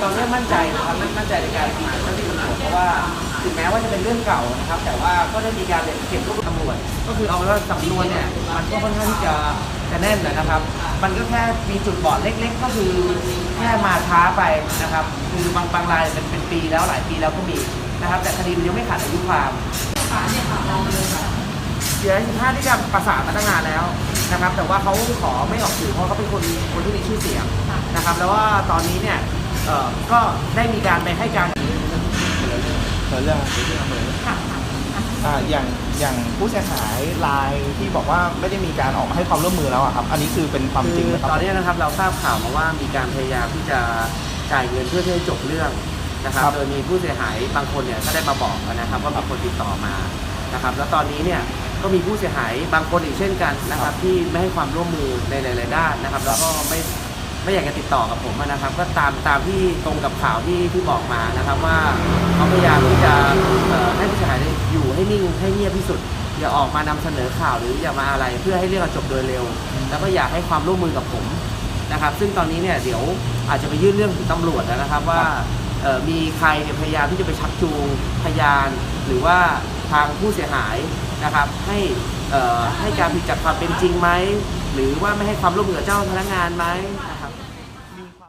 ตอนนี้มั่นใจนะครับมั่นใจในการทำงานเจ้าหน้าที่ตำรวจเพราะว่าถึงแม้ว่าจะเป็นเรื่องเก่านะครับ แต่ว่าก็ได้มีการเก็บรวบรวมตำรวจ ก็คือเอาเป็นว่าสำนวนเนี่ยมันก็ค่อนข้างที่จะจะแน่นนะครับ มันก็แค่มีจุดบอดเล็ก ๆ ก็คือแค่มาช้าไปนะครับ คือบางบางรายเป็นเป็นปีแล้วหลายปีแล้วก็มีนะครับ แต่คดีมันยังไม่ขาดอายุความเดี๋ยวสิบห้าที่จะประสานมาตั้งนานแล้วนะครับ แต่ว่าเขาขอไม่ออกสื่อเพราะเขาเป็นคนคนที่มีชื่อเสียงนะครับ แล้วว่าตอนนี้เนี่ย เอ่อก็ได้มีการไปให้การเปิดเรื่องเปิดเรื่องเปิดเรื่องอ่าอย่างอย่างผู้เสียหายรายที่บอกว่าไม่ได้มีการออกมาให้ความร่วมมือแล้วอะครับ อันนี้คือเป็นความจริงคือไหมครับ ตอนนี้นะครับเราทราบข่าวมาว่ามีการพยายามที่จะจ่ายเงินเพื่อที่จะจบเรื่องนะครับ ครับ โดยมีผู้เสียหายบางคนเนี่ยก็ได้มาบอกนะครับว่ามีคนติดต่อมานะครับ แล้วตอนนี้เนี่ยก็มีผู้เสียหายบางคนอีกเช่นกันนะครับ ที่ไม่ให้ความร่วมมือในหลายๆด้านนะครับ แล้วก็ไม่ ไม่อยากจะติดต่อกับผมนะครับ ก็ตามตามที่ตรงกับข่าวที่ที่บอกมานะครับว่าเขาพยายามที่จะให้ผู้เสียหายอยู่ให้นิ่งให้เงียบที่สุดอย่าออกมานำเสนอข่าวหรืออย่ามาอะไรเพื่อให้เรื่องจบโดยเร็ว แล้วก็อยากให้ความร่วมมือกับผมนะครับ ซึ่งตอนนี้เนี่ยเดี๋ยวอาจจะไปยื่นเรื่องถึงตำรวจแล้วนะครับว่ามีใครพยายามที่จะไปชักจูงพยาน หรือว่าทางผู้เสียหายนะครับให้ ให้การผิดจากความเป็นจริงไหม หรือว่าไม่ให้ความร่วมมือกับเจ้าพนักงานไหมนะครับ